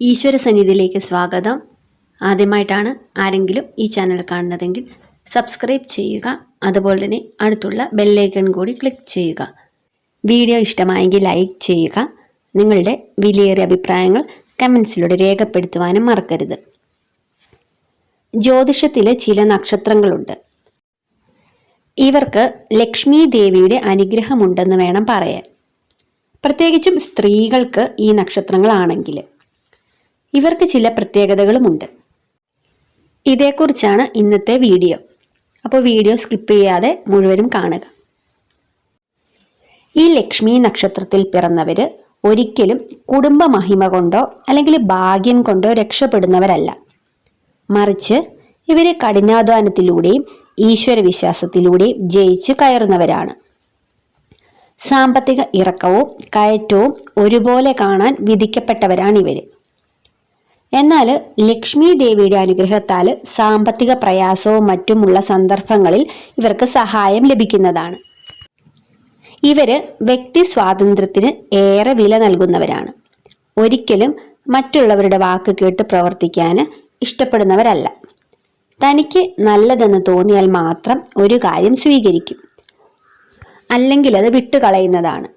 ഈശ്വര സന്നിധിയിലേക്ക് സ്വാഗതം. ആദ്യമായിട്ടാണ് ആരെങ്കിലും ഈ ചാനൽ കാണുന്നതെങ്കിൽ സബ്സ്ക്രൈബ് ചെയ്യുക. അതുപോലെ തന്നെ അടുത്തുള്ള ബെല്ലൈക്കൺ കൂടി ക്ലിക്ക് ചെയ്യുക. വീഡിയോ ഇഷ്ടമായെങ്കിൽ ലൈക്ക് ചെയ്യുക. നിങ്ങളുടെ വിലയേറിയ അഭിപ്രായങ്ങൾ കമൻസിലൂടെ രേഖപ്പെടുത്തുവാനും മറക്കരുത്. ജ്യോതിഷത്തിലെ ചില നക്ഷത്രങ്ങളുണ്ട്. ഇവർക്ക് ലക്ഷ്മി ദേവിയുടെ അനുഗ്രഹമുണ്ടെന്ന് വേണം പറയാൻ. പ്രത്യേകിച്ചും സ്ത്രീകൾക്ക് ഈ നക്ഷത്രങ്ങളാണെങ്കിൽ. ഇവർക്ക് ചില പ്രത്യേകതകളുമുണ്ട്. ഇതേക്കുറിച്ചാണ് ഇന്നത്തെ വീഡിയോ. അപ്പോൾ വീഡിയോ സ്കിപ്പ് ചെയ്യാതെ മുഴുവനും കാണുക. ഈ ലക്ഷ്മി നക്ഷത്രത്തിൽ പിറന്നവർ ഒരിക്കലും കുടുംബ മഹിമ കൊണ്ടോ അല്ലെങ്കിൽ ഭാഗ്യം കൊണ്ടോ രക്ഷപ്പെടുന്നവരല്ല. മറിച്ച് ഇവർ കഠിനാധ്വാനത്തിലൂടെയും ഈശ്വര വിശ്വാസത്തിലൂടെയും ജയിച്ചു കയറുന്നവരാണ്. സാമ്പത്തിക ഇറക്കവും കയറ്റവും ഒരുപോലെ കാണാൻ വിധിക്കപ്പെട്ടവരാണ് ഇവർ എന്നാൽ ലക്ഷ്മി ദേവിയുടെ അനുഗ്രഹത്താൽ സാമ്പത്തിക പ്രയാസവും മറ്റുമുള്ള സന്ദർഭങ്ങളിൽ ഇവർക്ക് സഹായം ലഭിക്കുന്നതാണ്. ഇവർ വ്യക്തി സ്വാതന്ത്ര്യത്തിന് ഏറെ വില നൽകുന്നവരാണ്. ഒരിക്കലും മറ്റുള്ളവരുടെ വാക്ക് കേട്ട് പ്രവർത്തിക്കാൻ ഇഷ്ടപ്പെടുന്നവരല്ല. തനിക്ക് നല്ലതെന്ന് തോന്നിയാൽ മാത്രം ഒരു കാര്യം സ്വീകരിക്കും. അല്ലെങ്കിൽ അത് വിട്ടുകളയുന്നതാണ്.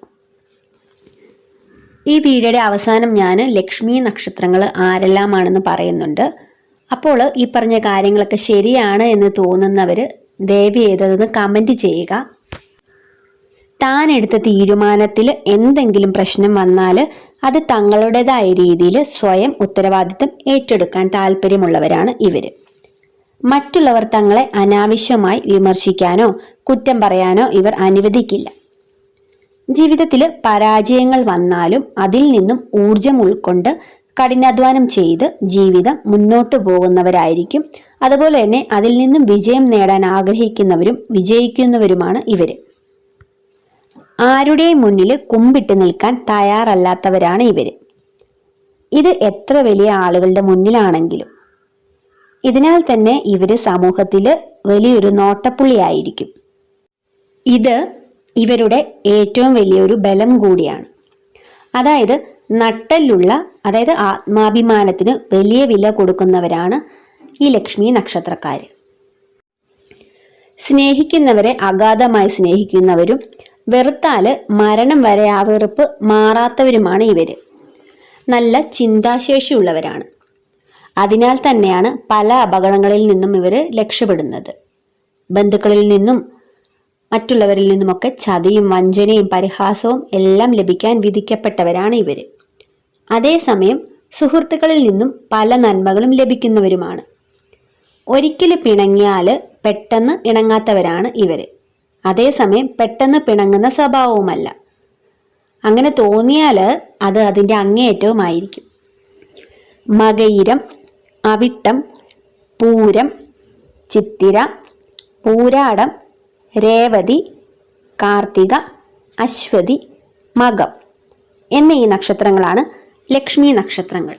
ഈ വീഡിയോയുടെ അവസാനം ഞാൻ ലക്ഷ്മി നക്ഷത്രങ്ങൾ ആരെല്ലാമാണെന്ന് പറയുന്നുണ്ട്. അപ്പോൾ ഈ പറഞ്ഞ കാര്യങ്ങളൊക്കെ ശരിയാണ് എന്ന് തോന്നുന്നവർ ദയവ് ചെയ്തതൊന്ന് കമന്റ് ചെയ്യുക. താൻ എടുത്ത തീരുമാനത്തിൽ എന്തെങ്കിലും പ്രശ്നം വന്നാൽ അത് തങ്ങളുടേതായ രീതിയിൽ സ്വയം ഉത്തരവാദിത്തം ഏറ്റെടുക്കാൻ താല്പര്യമുള്ളവരാണ് ഇവർ മറ്റുള്ളവർ തങ്ങളെ അനാവശ്യമായി വിമർശിക്കാനോ കുറ്റം പറയാനോ ഇവർ അനുവദിക്കില്ല. ജീവിതത്തിൽ പരാജയങ്ങൾ വന്നാലും അതിൽ നിന്നും ഊർജം ഉൾക്കൊണ്ട് കഠിനാധ്വാനം ചെയ്ത് ജീവിതം മുന്നോട്ട് പോകുന്നവരായിരിക്കും. അതുപോലെ തന്നെ അതിൽ നിന്നും വിജയം നേടാൻ ആഗ്രഹിക്കുന്നവരും വിജയിക്കുന്നവരുമാണ് ഇവർ ആരുടെയും മുന്നിൽ കുമ്പിട്ട് നിൽക്കാൻ തയ്യാറല്ലാത്തവരാണ് ഇവർ ഇത് എത്ര വലിയ ആളുകളുടെ മുന്നിലാണെങ്കിലും. ഇതിനാൽ തന്നെ ഇവർ സമൂഹത്തിൽ വലിയൊരു നോട്ടപ്പുള്ളിയായിരിക്കും. ഇത് ഇവരുടെ ഏറ്റവും വലിയൊരു ബലം കൂടിയാണ്. അതായത് നട്ടലുള്ള അതായത് ആത്മാഭിമാനത്തിന് വലിയ വില കൊടുക്കുന്നവരാണ് ഈ ലക്ഷ്മി നക്ഷത്രക്കാർ സ്നേഹിക്കുന്നവരെ അഗാധമായി സ്നേഹിക്കുന്നവരും വെറുത്താൽ മരണം വരെ ആ വെറുപ്പ് മാറാത്തവരുമാണ് ഇവർ നല്ല ചിന്താശേഷിയുള്ളവരാണ്. അതിനാൽ തന്നെയാണ് പല അപകടങ്ങളിൽ നിന്നും ഇവർ രക്ഷപ്പെടുന്നത്. ബന്ധുക്കളിൽ നിന്നും മറ്റുള്ളവരിൽ നിന്നുമൊക്കെ ചതിയും വഞ്ചനയും പരിഹാസവും എല്ലാം ലഭിക്കാൻ വിധിക്കപ്പെട്ടവരാണ് ഇവർ അതേസമയം സുഹൃത്തുക്കളിൽ നിന്നും പല നന്മകളും ലഭിക്കുന്നവരുമാണ്. ഒരിക്കൽ പിണങ്ങിയാൽ പെട്ടെന്ന് ഇണങ്ങാത്തവരാണ് ഇവർ അതേസമയം പെട്ടെന്ന് പിണങ്ങുന്ന സ്വഭാവവുമല്ല. അങ്ങനെ തോന്നിയാൽ അത് അതിന്റെ അങ്ങേയറ്റവുമായിരിക്കും. മകയിരം അവിട്ടം പൂരം ചിത്തിര പൂരാടം രേവതി കാർത്തിക അശ്വതി മകം എന്നീ നക്ഷത്രങ്ങളാണ് ലക്ഷ്മി നക്ഷത്രങ്ങൾ.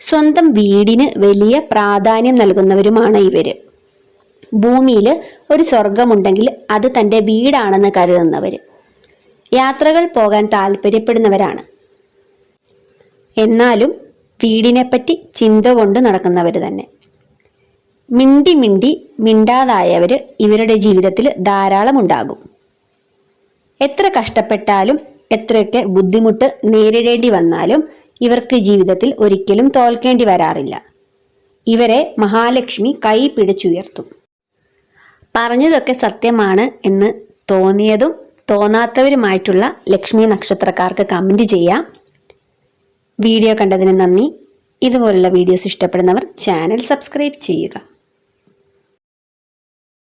സ്വന്തം വീടിന് വലിയ പ്രാധാന്യം നൽകുന്നവരുമാണ് ഇവർ ഭൂമിയിൽ ഒരു സ്വർഗമുണ്ടെങ്കിൽ അത് തന്റെ വീടാണെന്ന് കരുതുന്നവർ യാത്രകൾ പോകാൻ താല്പര്യപ്പെടുന്നവരാണ്. എന്നാലും വീടിനെപ്പറ്റി ചിന്ത കൊണ്ട് നടക്കുന്നവർ തന്നെ. മിണ്ടി മിണ്ടി മിണ്ടാതായവർ ഇവരുടെ ജീവിതത്തിൽ ധാരാളം ഉണ്ടാകും. എത്ര കഷ്ടപ്പെട്ടാലും എത്രയൊക്കെ ബുദ്ധിമുട്ട് നേരിടേണ്ടി വന്നാലും ഇവർക്ക് ജീവിതത്തിൽ ഒരിക്കലും തോൽക്കേണ്ടി വരാറില്ല. ഇവരെ മഹാലക്ഷ്മി കൈ പിടിച്ചുയർത്തും. പറഞ്ഞതൊക്കെ സത്യമാണ് എന്ന് തോന്നിയതും തോന്നാത്തവരുമായിട്ടുള്ള ലക്ഷ്മി നക്ഷത്രക്കാർക്ക് കമന്റ് ചെയ്യാം. വീഡിയോ കണ്ടതിന് നന്ദി. ഇതുപോലുള്ള വീഡിയോസ് ഇഷ്ടപ്പെടുന്നവർ ചാനൽ സബ്സ്ക്രൈബ് ചെയ്യുക.